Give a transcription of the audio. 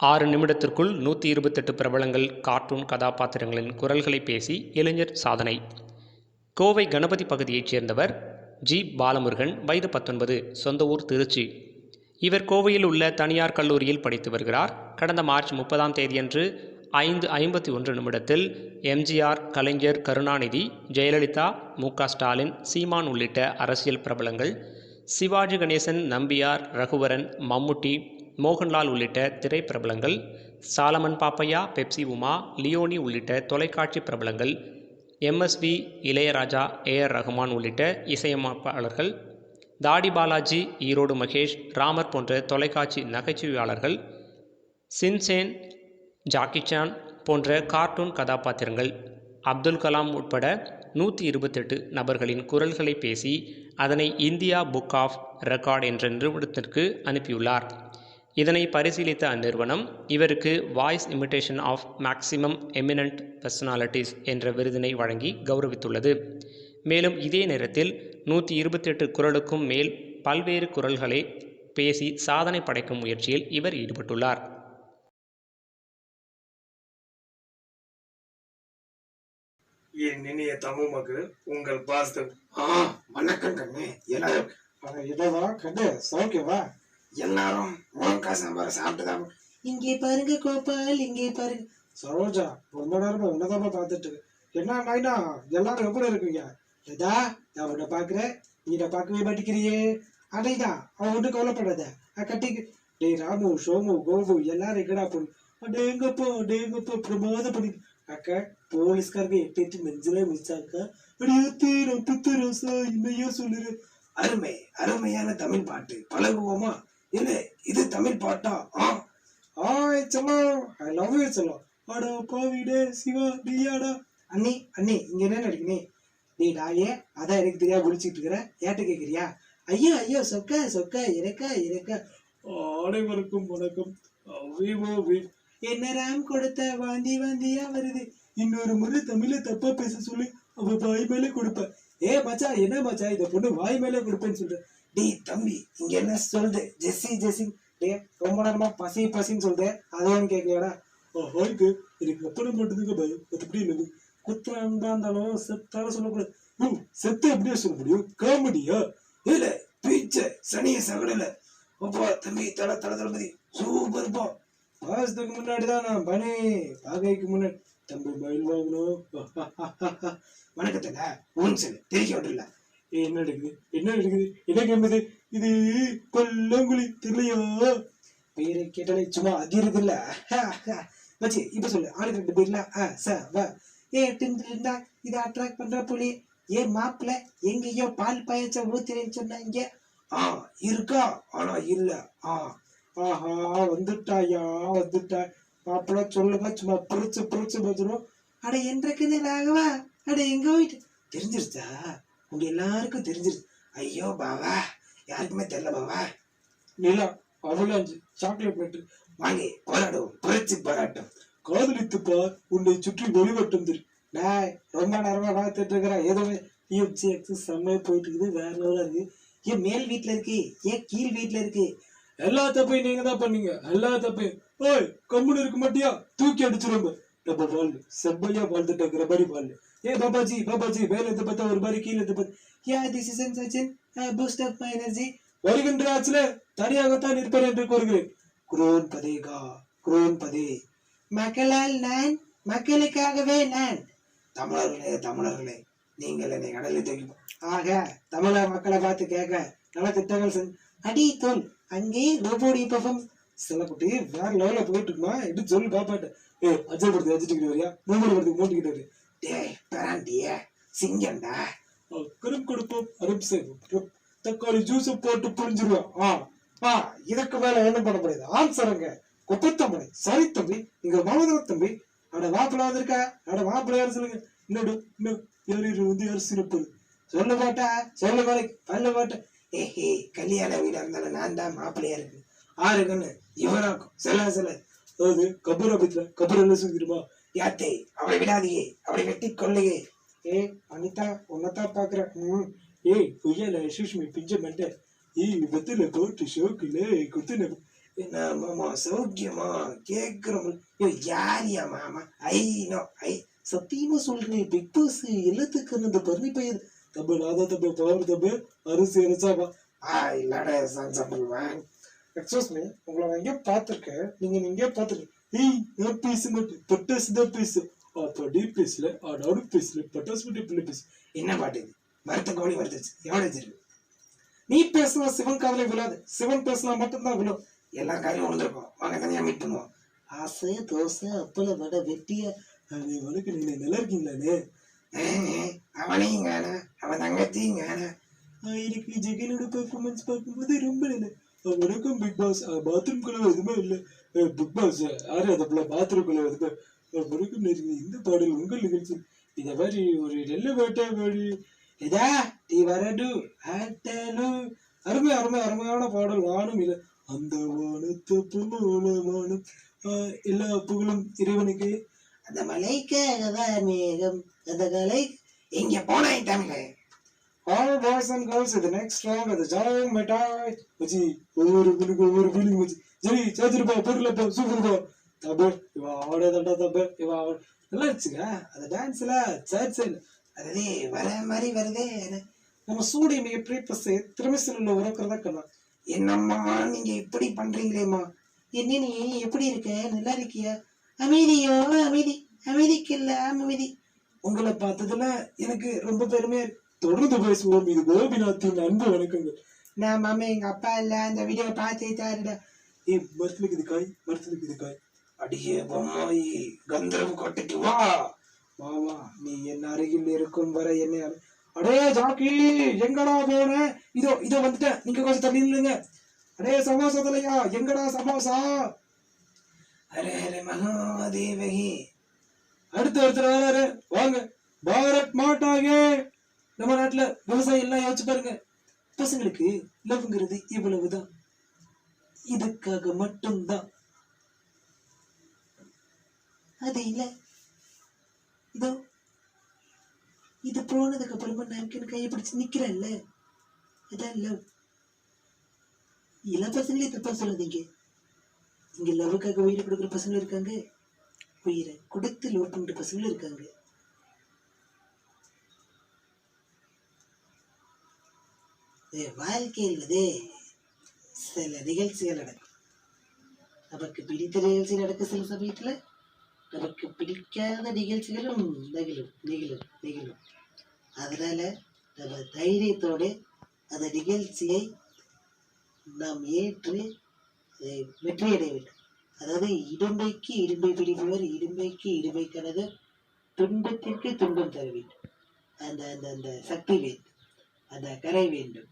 ஆறு நிமிடத்திற்குள் நூற்றி இருபத்தெட்டு பிரபலங்கள் கார்ட்டூன் கதாபாத்திரங்களின் குரல்களை பேசி இளைஞர் சாதனை. கோவை கணபதி பகுதியைச் சேர்ந்தவர் ஜி. பாலமுருகன் வயது பத்தொன்பது சொந்த ஊர் திருச்சி. இவர் கோவையில் உள்ள தனியார் கல்லூரியில் படித்து வருகிறார். கடந்த மார்ச் முப்பதாம் தேதியன்று ஐந்து ஐம்பத்தி ஒன்று நிமிடத்தில் எம்ஜிஆர் கலைஞர் கருணாநிதி ஜெயலலிதா மு. ஸ்டாலின் சீமான் உள்ளிட்ட அரசியல் பிரபலங்கள் சிவாஜி கணேசன் நம்பியார் ரகுவரன் மம்முட்டி மோகன்லால் உள்ளிட்ட திரைப்பிரபலங்கள் சாலமன் பாப்பையா பெப்சி உமா லியோனி உள்ளிட்ட தொலைக்காட்சி பிரபலங்கள் எம்எஸ்வி இளையராஜா ஏஆர் ரஹ்மான் உள்ளிட்ட இசையமைப்பாளர்கள் தாடி பாலாஜி ஈரோடு மகேஷ் ராமர் போன்ற தொலைக்காட்சி நகைச்சுவையாளர்கள் சின்சேன் ஜாக்கிச்சான் போன்ற கார்ட்டூன் கதாபாத்திரங்கள் அப்துல் கலாம் உட்பட நூற்றி இருபத்தெட்டு நபர்களின் குரல்களை பேசி அதனை இந்தியா புக் ஆஃப் ரெக்கார்ட் என்ற நிறுவனத்திற்கு அனுப்பியுள்ளார். இதனை பரிசீலித்த அந்நிறுவனம் இவருக்கு voice imitation of maximum eminent personalities என்ற விருதினை வழங்கி கௌரவித்துள்ளது. மேலும் இதே நேரத்தில் நூற்றி இருபத்தெட்டு குரலுக்கும் மேல் பல்வேறு குரல்களை பேசி சாதனை படைக்கும் முயற்சியில் இவர் ஈடுபட்டுள்ளார். என் இனிய தமிழ் மக்கள் உங்கள் பாஸ்தர் வணக்கம் கண்ணு எல்லாரும் அட கண்ணு சௌக்கியவா எல்லாரும் முழங்கா சாம்பார் சாப்பிட்டுதான் இங்கே பாருங்க கோபால் இங்கே பாருங்க. சரோஜா ரொம்ப நேரமா உன்னதாம பார்த்துட்டு. என்ன நாய்னா எல்லாரும் எப்படி இருக்கீங்க. இதா நான் உன்னை பாக்குறேன் நீ என்ன பார்க்கவே மாட்டேங்கிறியே. அடைதா அவன் ஒன்றும் கவலைப்படாத. கட்டிக்கு டேய் ராமு சோமு கோபு எல்லாரும் எங்கடா போடு அடேங்கப்பா அடேங்கப்பா பிரமாத பண்ணி அக்கா போலீஸ்காரங்க எட்டு எட்டு நெஞ்சிலே மிச்சாக்கா அடியாத்தே நான் பித்து ரோசா இன்னையா சொல்லுறேன். அருமை அருமையான தமிழ் பாட்டு. பழகுவோமா? என்ன இது தமிழ் பாட்டா? ஆ ஆய் செல்லம் ஐ லவ் யூ செல்லம் அடா பாவிடே சிவா நீயாடா அண்ணி அண்ணி இங்க என்ன நடிக்கணே நீ நாயே அதான் எனக்கு தெரியா குடிச்சிட்டு இருக்கிற ஏட்ட கேக்குறியா? ஐயோ ஐயோ சொக்க சொக்க இறக்கா இறக்கா. அனைவருக்கும் வணக்கம். விவோ வி என்ன ராம் கொடுத்த வாந்தி வாந்தியா வருது. இன்னொரு முறை தமிழ்ல தப்பா பேச சொல்லி அவ வாய் மேலே கொடுப்ப. ஏ மச்சான் என்ன மச்சான் இந்த பொண்ணு வாய் மேலே கொடுப்பேன்னு சொல்ற. டேய் தம்பி இங்க என்ன சொல்லுது? ஜெஸ்ஸி ஜெஸ்ஸி. டே ரொம்ப நேரமா பசி பசின்னு சொல்றேன் அதுவும் கேட்கலையாடா? ஹாய்க்கு எனக்கு எப்படி மட்டும்துங்க பயம் மற்றபடி இல்லை குத்துறாண்டா இருந்தாலும் செத்தாலும் சொல்லக்கூடாது. ஓ செத்து எப்படியே சொல்ல முடியும்? காமெடியா? இல்ல பீச்ச சனிய சகடல. அப்பா தம்பி தல தல தளபதி சூப்பர் பா. மாசத்துக்கு முன்னாடி தான் நான் பனி? பாகைக்கு முன்னாடி. தம்பி மயில் வாங்கணும் வணக்கத்துல உன் சொல்லு தெரிவிக்க விட்டுல என்ன எடுக்குது? என்ன எடுக்குது? என்ன கேம்பது? இது கொல்லங்குழி தெரியலையா? பேரை கேட்டாலே சும்மா அதிருது இல்ல மச்சி இப்ப சொல்லு. ஆளுக்கு ரெண்டு பேர்ல? ச வ. ஏ இருந்தா இதை அட்ராக்ட் பண்ற புலி. ஏ மாப்பிள எங்கேயோ பால் பாயச்ச ஊத்திரேன்னு சொன்னாங்க. ஆ இருக்கா? ஆனா இல்ல. ஆ. ஆஹா வந்துட்டாயா? வந்துட்டா. மாப்பிள சொல்லுங்க. சும்மா புரிச்சு புரிச்சு வந்துடும் அட என்றக்குது ராகவா? அட எங்க போயிட்டு? தெரிஞ்சிருச்சா? உங்க எல்லாருக்கும் தெரிஞ்சிருச்சு ஐயோ பாவா. யாருக்குமே தெரியல பாவா. நிலா அவலாஞ்சு சாக்லேட் நட்டு. வாங்கி போராடுவோம் புரட்சி போராட்டம். காதலித்து பார் உன்னை சுற்றி ஒளிவட்டம் திரு. டேய் ரொம்ப நேரமா பார்த்துட்டு இருக்கிறேன் ஏதோ யூஎஃப்சி எக்ஸஸ் செம்மையா போயிட்டு இருக்குது வேற லெவலா இருக்கு. ஏன் மேல் வீட்ல இருக்கு. ஏன் கீழ் வீட்ல இருக்கு. எல்லா தப்பையும் நீங்க தான் பண்ணீங்க. எல்லா தப்பையும். ஓய் கம்முன்னு இருக்க மாட்டியா? தூக்கி அடிச்சிரும்ப நம்ம வாழ் செம்மையா வாழ்ந்துட்டு இருக்கிற மாதிரி வாழ் ஏ பாபாஜி பாபாஜி மேல இருந்து பார்த்தா ஒரு மாதிரி கீழே இருந்து பார்த்தா yeah this is Sachin boost up my energy வருகின்ற ஆச்சுல தனியாகத்தான் இருப்பேன் என்று கூறுகிறேன். குரோன் பதேகா குரோன் பதே. மக்களால் நான் மக்களுக்காகவே நான். தமிழர்களே தமிழர்களே நீங்கள் என்னை கடலில் தூக்கி ஆக தமிழக மக்களை பார்த்து கேட்க நல்ல திட்டங்கள் செஞ்சு அடி தோல் அங்கே ரோபோடி பஃபம். சில குட்டி வேற லெவலில் போயிட்டு இருக்குமா? எப்படி சொல்லு பாப்பாட்ட. ஏ அஜய் படத்தை வச்சுட்டு வரியா? மூணு படத்துக்கு மூட்டிக்கிட்டு வரியா டேய் பெராண்டிய சிங்கம்டா கரும் கொடுப்போம் அரும் செய்வோம் தக்காளி ஜூஸ் போட்டு புரிஞ்சிருவேன். ஆ ஆ இதுக்கு மேல என்ன பண்ண முடியாது. ஆன்சருங்க குப்பத்தம்பி சரி தம்பி நீங்க மாமதர தம்பி. அட மாப்பிள்ள வந்திருக்கா அட மாப்பிள்ள யார் சொல்லுங்க? இன்னொரு இன்னும் யாரு வந்து யார் சிறப்பு சொல்ல மாட்டா சொல்ல மாட்டே. பண்ண மாட்டேன் ஏஹே கல்யாண வீடா இருந்தாலும் நான் தான் மாப்பிள்ளையா இருக்கு ஆறு இவராக்கும். இவனாக்கும் செல்ல செல்ல. அதாவது அபித்துல கபூர் என்ன சொல்லிடுமா யாத்தே அவளை விடாதியே அவளை வெட்டி கொள்ளையே ஏ அனிதா உன்னதான் பாக்குறேன் ஏய் புயல சுஷ்மி பிஞ்ச மண்டை. ஏய் விபத்துல போட்டு ஷோக்குல குத்துன என்ன மாமா சௌக்கியமா கேக்குறோம் ஐயோ யாரியா மாமா? I know I. சத்தியமா சொல்றேன் பிக் பாஸ் எல்லாத்துக்கு அந்த பர்ணி பையன். தப்பு ராதா தப்பு பவர் தப்பு அரிசி அரிசாவா ஆ இல்லடா சன்சபிள் மேன் எக்ஸ்கூஸ் மீ உங்களை நான் எங்கேயோ பார்த்துருக்கேன். நீங்க எங்கேயோ பார்த்துருக்கேன் ஏய் நான் பேச மாட்டேன் பட்டாசு தான் பேசு அப்படி பேசல ஆனாலும் பேசல பட்டாசு மட்டும் பிள்ளை பேசு என்ன பாட்டு இது மருத்த கோழி எவ்வளவு வச்சிருக்கு நீ பேசினா சிவன் காதலே விழாது சிவன் பேசினா மட்டும்தான் விழும் எல்லா காரியம் விழுந்திருக்கும் வாங்க தனியா மீட் பண்ணுவோம் ஆசை தோசை அப்பள வடை வெட்டியா வணக்கம் நீங்க நல்லா இருக்கீங்களாண்ணே அவனையும் காண அவன் தங்கத்தையும் காண ஆஹ் எனக்கு ஜெகனோட பெர்ஃபார்மன்ஸ் பார்க்கும்போது ரொம்ப நல்ல வணக்கம் பிக் பாஸ் பாத்ரூம் குள்ள எதுவுமே இல்லை பிக் பாஸ் யாரு அதை போல குள்ள எதுவுமே ஆஹ் இந்த பாடல் உங்கள் நிகழ்ச்சி. இந்த மாதிரி ஒரு நெல்லு வேட்டை மாதிரி இதா நீ வரடு ஆட்டனு அருமை அருமை அருமையான பாடல். வானம் இல்லை அந்த வானத்து போல வானம் ஆஹ் எல்லா புகழும் இறைவனுக்கு. அந்த மலைக்காக மேகம் அந்த கலை இங்க போனாய் தமிழே? ஆல் பாய்ஸ் அண்ட் கேர்ள்ஸ் இது நெக்ஸ்ட் ராங் அது ஜாயின் the மச்சி ஒவ்வொரு புலிக்கு ஒவ்வொரு புலிக்கு மச்சி சரி சேர்த்துருப்பா பொருளப்பா போ தபர் இவ தண்டா தப்பு இவ ஆட- நல்லா இருந்துச்சுங்க. அந்த டான்ஸ்ல சர்ச் அதே வர மாதிரி வருதே நம்ம சூடி எப்படி பசு திறமைசில் உள்ள உறக்கிறதா கண்ணா. என்னம்மா நீங்க இப்படி பண்றீங்களேம்மா? என்ன நீ எப்படி இருக்க? நல்லா இருக்கியா? அமைதியோ? அமைதி. அமைதிக்கு இல்ல அமைதி. உங்களை பார்த்ததுல எனக்கு ரொம்ப பெருமையா தொடர்ந்து பேசுவோம். இது கோபிநாத்தின் அன்பு வணக்கங்கள். நான் மாமா எங்க அப்பா இல்ல. அந்த வீடியோ பார்த்துட்டாருடா தாருடா ஏய் மரத்துல காய்? மரத்துல காய். அடியே பொம்மாயி கந்தரம் கொட்டைக்கு வா. மாமா நீ என் அருகில் இருக்கும் வரை என்ன அடே ஜாக்கி எங்கடா போன? இதோ இதோ வந்துட்டேன். நீங்க கொஞ்சம் தள்ளி நில்லுங்க. அடே சமோசா தலையா எங்கடா சமோசா அரே அரே மகாதேவகி. அடுத்து ஒருத்தர் வராரு வாங்க. பாரத் மாட்டாகே நம்ம நாட்டுல விவசாயம் எல்லாம் யோசிச்சு பாருங்க. பசங்களுக்கு லவ்ங்கிறது இவ்வளவுதான். இதுக்காக மட்டும்தான். அது இல்ல. இதோ இது போனதுக்கு அப்புறமா நாம்கின் கையை பிடிச்சு நிக்கிறேன்ல? அதான் லவ் எல்லா பசங்களையும் தப்பா சொல்லாதீங்க. இங்க லவ்வுக்காக உயிரை கொடுக்குற பசங்களும் இருக்காங்க. உயிரை கொடுத்து லவ் பண்ற பசங்களும் இருக்காங்க. வாழ்க்கை வாழ்க்கையில் சில நிகழ்ச்சிகள் நடக்கும். நமக்கு பிடித்த நிகழ்ச்சி நடக்க சில சமயத்துல நமக்கு பிடிக்காத நிகழ்ச்சிகளும் நிகழும் நிகழும் நிகழும். அதனால நம்ம தைரியத்தோடு அந்த நிகழ்ச்சியை நாம் ஏற்று அதை வெற்றியடைய வேண்டும். அதாவது இடும்பைக்கு இடும்பை பிடிப்பவர் இடும்பைக்கு இடும்பை கனது துன்பத்திற்கு துன்பம் தர வேண்டும். அந்த அந்த அந்த சக்தி வேண்டும். அந்த கரை வேண்டும்.